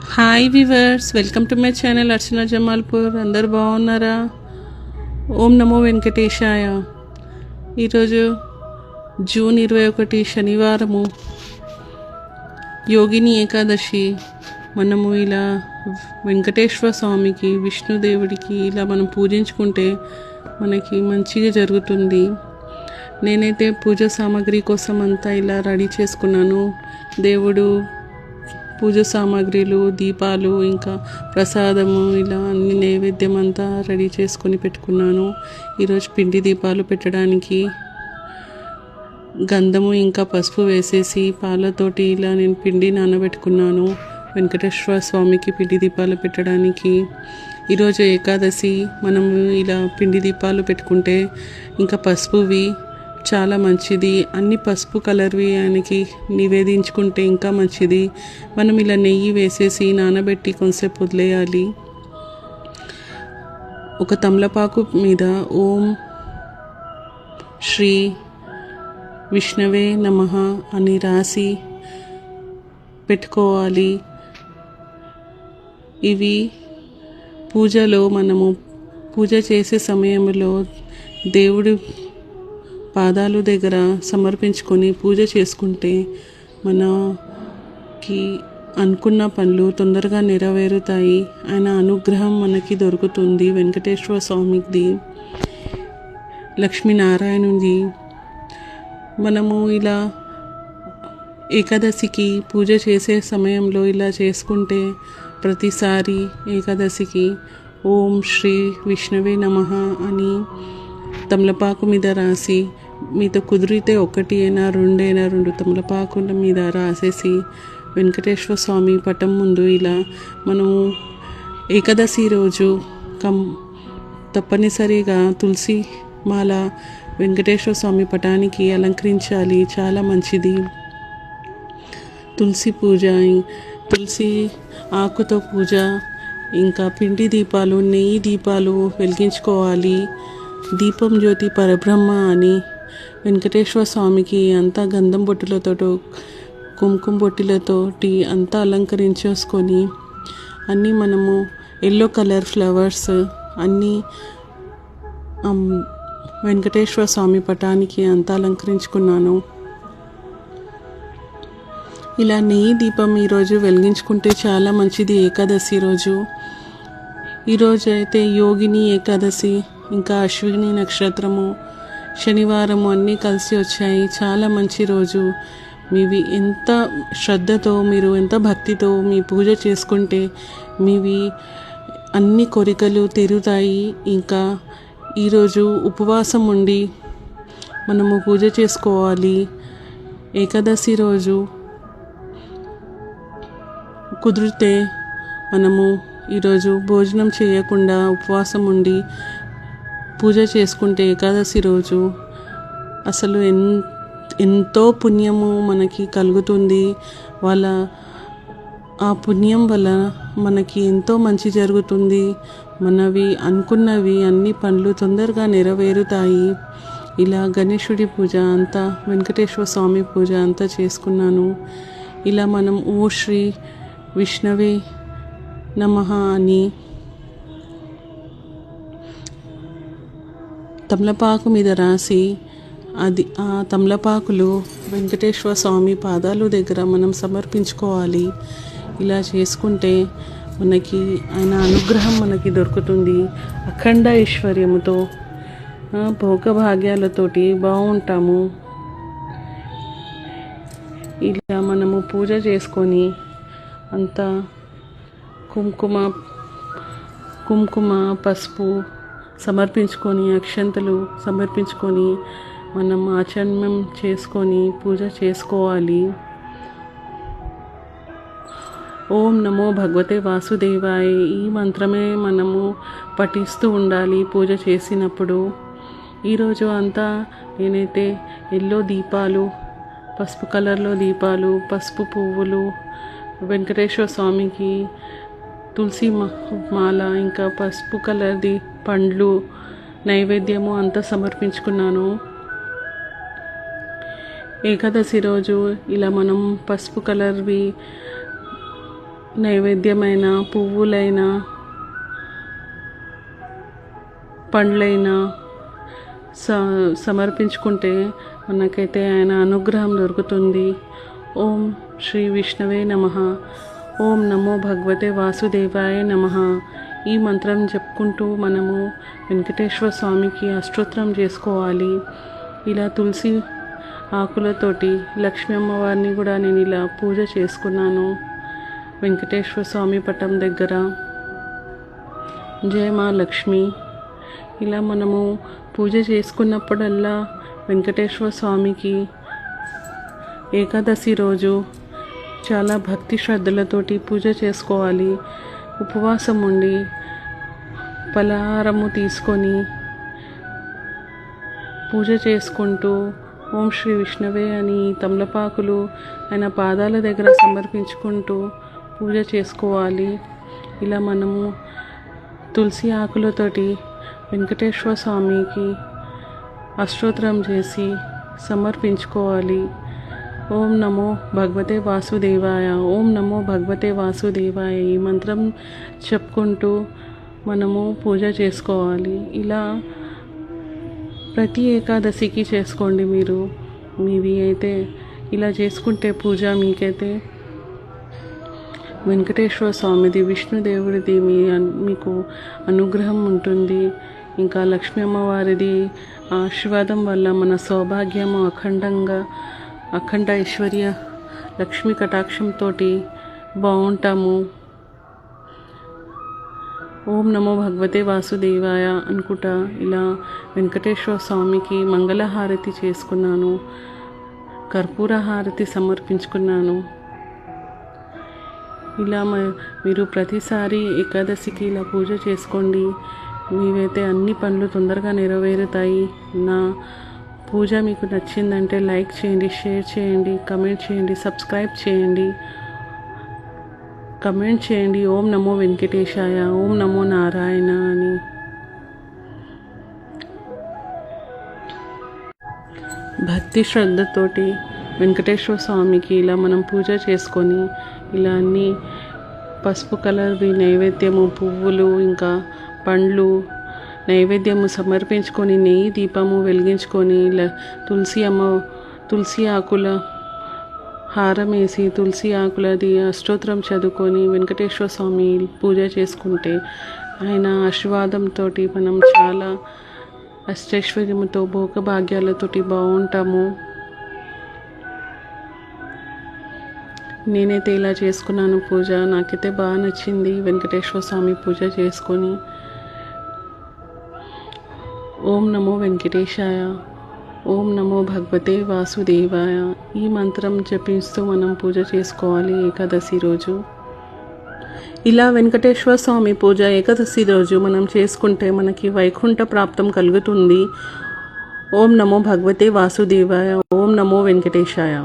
Hi viewers welcome to my channel Archana Jamalpur అందరు బాగున్నారా ఓం నమో వెంకటేశాయ ఈరోజు జూన్ ఇరవై ఒకటి శనివారము యోగిని ఏకాదశి మనము ఇలా వెంకటేశ్వర స్వామికి విష్ణుదేవుడికి ఇలా మనం పూజించుకుంటే మనకి మంచిగా జరుగుతుంది. నేనైతే పూజ సామాగ్రి కోసం అంతా ఇలా రెడీ చేసుకున్నాను. దేవుడు పూజ సామాగ్రిలు దీపాలు ఇంకా ప్రసాదము ఇలా అన్ని నైవేద్యం అంతా రెడీ చేసుకొని పెట్టుకున్నాను. ఈరోజు పిండి దీపాలు పెట్టడానికి గంధము ఇంకా పసుపు వేసేసి పాలతోటి ఇలా నేను పిండి నానబెట్టుకున్నాను. వెంకటేశ్వర స్వామికి పిండి దీపాలు పెట్టడానికి. ఈరోజు ఏకాదశి మనము ఇలా పిండి దీపాలు పెట్టుకుంటే ఇంకా పసుపువి చాలా మంచిది. అన్ని పసుపు కలర్వి ఆయనకి నివేదించుకుంటే ఇంకా మంచిది. మనం ఇలా నెయ్యి వేసేసి నానబెట్టి కొంతసేపు వదిలేయాలి. ఒక తమలపాకు మీద ఓం శ్రీ విష్ణవే నమ అని రాసి పెట్టుకోవాలి. ఇవి పూజలో మనము పూజ చేసే సమయంలో దేవుడి పాదాలు దగ్గర సమర్పించుకొని పూజ చేసుకుంటే మనకి అనుకున్న పనులు తొందరగా నెరవేరుతాయి. ఆయన అనుగ్రహం మనకి దొరుకుతుంది. వెంకటేశ్వర స్వామిది లక్ష్మీనారాయణుడి మనము ఇలా ఏకాదశికి పూజ చేసే సమయంలో ఇలా చేసుకుంటే ప్రతిసారి ఏకాదశికి ఓం శ్రీ విష్ణువే నమ అని తమలపాకు మీద రాసి మీతో కుదిరితే ఒకటి అయినా రెండైనా రెండు తమలపాకుల మీద రాసేసి వెంకటేశ్వర స్వామి పటం ముందు ఇలా మనము ఏకాదశి రోజు కం తప్పనిసరిగా తులసి మాల వెంకటేశ్వర స్వామి పటానికి అలంకరించాలి. చాలా మంచిది. తులసి పూజ తులసి ఆకుతో పూజ ఇంకా పిండి దీపాలు నెయ్యి దీపాలు వెలిగించుకోవాలి. దీపం జ్యోతి పరబ్రహ్మ అని వెంకటేశ్వర స్వామికి అంతా గంధం బొట్టులతో కుంకుమ బొట్టులతోటి అంతా అలంకరించేసుకొని అన్నీ మనము ఎల్లో కలర్ ఫ్లవర్స్ అన్నీ వెంకటేశ్వర స్వామి పటానికి అంతా అలంకరించుకున్నాను. ఇలా నెయ్యి దీపం ఈరోజు వెలిగించుకుంటే చాలా మంచిది ఏకాదశి రోజు. ఈరోజు అయితే యోగిని ఏకాదశి ఇంకా అశ్విని నక్షత్రము శనివారము అన్నీ కలిసి వచ్చాయి. చాలా మంచి రోజు. మీవి ఎంత శ్రద్ధతో మీరు ఎంత భక్తితో మీ పూజ చేసుకుంటే మీవి అన్ని కోరికలు తీరుతాయి. ఇంకా ఈరోజు ఉపవాసం ఉండి మనము పూజ చేసుకోవాలి. ఏకాదశి రోజు కుదిరితే మనము ఈరోజు భోజనం చేయకుండా ఉపవాసం ఉండి పూజ చేసుకుంటే ఏకాదశి రోజు అసలు ఎన్ ఎంతో పుణ్యము మనకి కలుగుతుంది. వాళ్ళ ఆ పుణ్యం వల్ల మనకి ఎంతో మంచి జరుగుతుంది. మనవి అనుకున్నవి అన్ని పనులు తొందరగా నెరవేరుతాయి. ఇలా గణేశుడి పూజ అంతా వెంకటేశ్వర స్వామి పూజ అంతా చేసుకున్నాను. ఇలా మనం ఓ శ్రీ విష్ణవే నమ అని. తమలపాకు మీద రాసి అది ఆ తమలపాకులు వెంకటేశ్వర స్వామి పాదాలు దగ్గర మనం సమర్పించుకోవాలి. ఇలా చేసుకుంటే మనకి ఆయన అనుగ్రహం మనకి దొరుకుతుంది. అఖండ ఐశ్వర్యముతో భోగభాగ్యాలతోటి బాగుంటాము ఇలా మనము పూజ చేసుకొని అంతా కుంకుమ కుంకుమ పసుపు సమర్పించుకొని అక్షంతలు సమర్పించుకొని మనం ఆచరణం చేసుకొని పూజ చేసుకోవాలి. ఓం నమో భగవతే వాసుదేవాయ. ఈ మంత్రమే మనము పఠిస్తూ ఉండాలి పూజ చేసినప్పుడు. ఈరోజు అంతా నేనైతే ఎల్లో దీపాలు పసుపు కలర్లో దీపాలు పసుపు పువ్వులు వెంకటేశ్వర స్వామికి తులసి మాల ఇంకా పసుపు కలర్ది పండ్లు నైవేద్యము అంతా సమర్పించుకున్నాను. ఏకాదశి రోజు ఇలా మనం పసుపు కలర్వి నైవేద్యమైన పువ్వులైనా పండ్లైనా స సమర్పించుకుంటే మనకైతే ఆయన అనుగ్రహం దొరుకుతుంది. ఓం శ్రీ విష్ణవే నమ. ఓం నమో భగవతే వాసుదేవాయ నమ. ఈ మంత్రం చెప్పుకుంటూ మనము వెంకటేశ్వర స్వామికి అష్టోత్తరం చేసుకోవాలి. ఇలా తులసి ఆకులతోటి లక్ష్మీ అమ్మవారిని కూడా నేను ఇలా పూజ చేసుకున్నాను. వెంకటేశ్వర స్వామి పటం దగ్గర. జయ మా లక్ష్మి. ఇలా మనము పూజ చేసుకున్నప్పుడల్లా వెంకటేశ్వర స్వామికి ఏకాదశి రోజు చాలా భక్తి శ్రద్ధలతోటి పూజ చేసుకోవాలి. ఉపవాసం ఉండి పలహారము తీసుకొని పూజ చేసుకుంటూ ఓం శ్రీ విష్ణవే అని తమలపాకులు ఆయన పాదాల దగ్గర సమర్పించుకుంటూ పూజ చేసుకోవాలి. ఇలా మనము తులసి ఆకులతోటి వెంకటేశ్వర స్వామికి అష్టోత్తరం చేసి సమర్పించుకోవాలి. ఓం నమో భగవతే వాసుదేవాయ. ఓం నమో భగవతే వాసుదేవాయ. ఈ మంత్రం చెప్పుకుంటూ మనము పూజ చేసుకోవాలి. ఇలా ప్రతి ఏకాదశికి చేసుకోండి మీరు. మీది అయితే ఇలా చేసుకుంటే పూజ మీకైతే వెంకటేశ్వర స్వామిది విష్ణుదేవుడిది మీ మీకు అనుగ్రహం ఉంటుంది. ఇంకా లక్ష్మీ అమ్మవారిది ఆశీర్వాదం వల్ల మన సౌభాగ్యము అఖండంగా అఖండ ఐశ్వర్య లక్ష్మీ కటాక్షంతో బాగుంటాము ఓం నమో భగవతే వాసుదేవాయ అనుకుంటా ఇలా వెంకటేశ్వర స్వామికి మంగళహారతి చేసుకున్నాను. కర్పూర హారతి సమర్పించుకున్నాను. ఇలా మ- మీరు ప్రతిసారి ఏకాదశికి ఇలా పూజ చేసుకోండి. మీవైతే అన్ని పనులు తొందరగా నెరవేరుతాయి. నా పూజ మీకు నచ్చిందంటే లైక్ చేయండి షేర్ చేయండి కమెంట్ చేయండి సబ్స్క్రైబ్ చేయండి. కమెంట్ చేయండి ఓం నమో వెంకటేశాయ ఓం నమో నారాయణ అని. భక్తి శ్రద్ధతోటి వెంకటేశ్వర స్వామికి ఇలా మనం పూజ చేసుకొని ఇలా అన్ని పసుపు కలర్వి నైవేద్యము పువ్వులు ఇంకా పండ్లు నైవేద్యము సమర్పించుకొని నెయ్యి దీపము వెలిగించుకొని ఇలా తులసి అమ్మ తులసి ఆకుల హారం వేసి తులసి ఆకులది అష్టోత్తరం చదువుకొని వెంకటేశ్వర స్వామి పూజ చేసుకుంటే ఆయన ఆశీర్వాదంతో మనం చాలా అష్టైశ్వర్యముతో భోగభాగ్యాలతోటి బాగుంటాము. నేనైతే ఇలా చేసుకున్నాను పూజ. నాకైతే బాగా నచ్చింది వెంకటేశ్వర స్వామి పూజ చేసుకొని. ఓం నమో వెంకటేశాయ. ఓం నమో భగవతే వాసుదేవాయ. ఈ మంత్రం జపిస్తూ మనం పూజ చేసుకోవాలి ఏకాదశి రోజు. ఇలా వెంకటేశ్వర స్వామి పూజ ఏకాదశి రోజు మనం చేసుకుంటే మనకి వైకుంఠ ప్రాప్తం కలుగుతుంది. ఓం నమో భగవతే వాసుదేవాయ. ఓం నమో వెంకటేశాయ.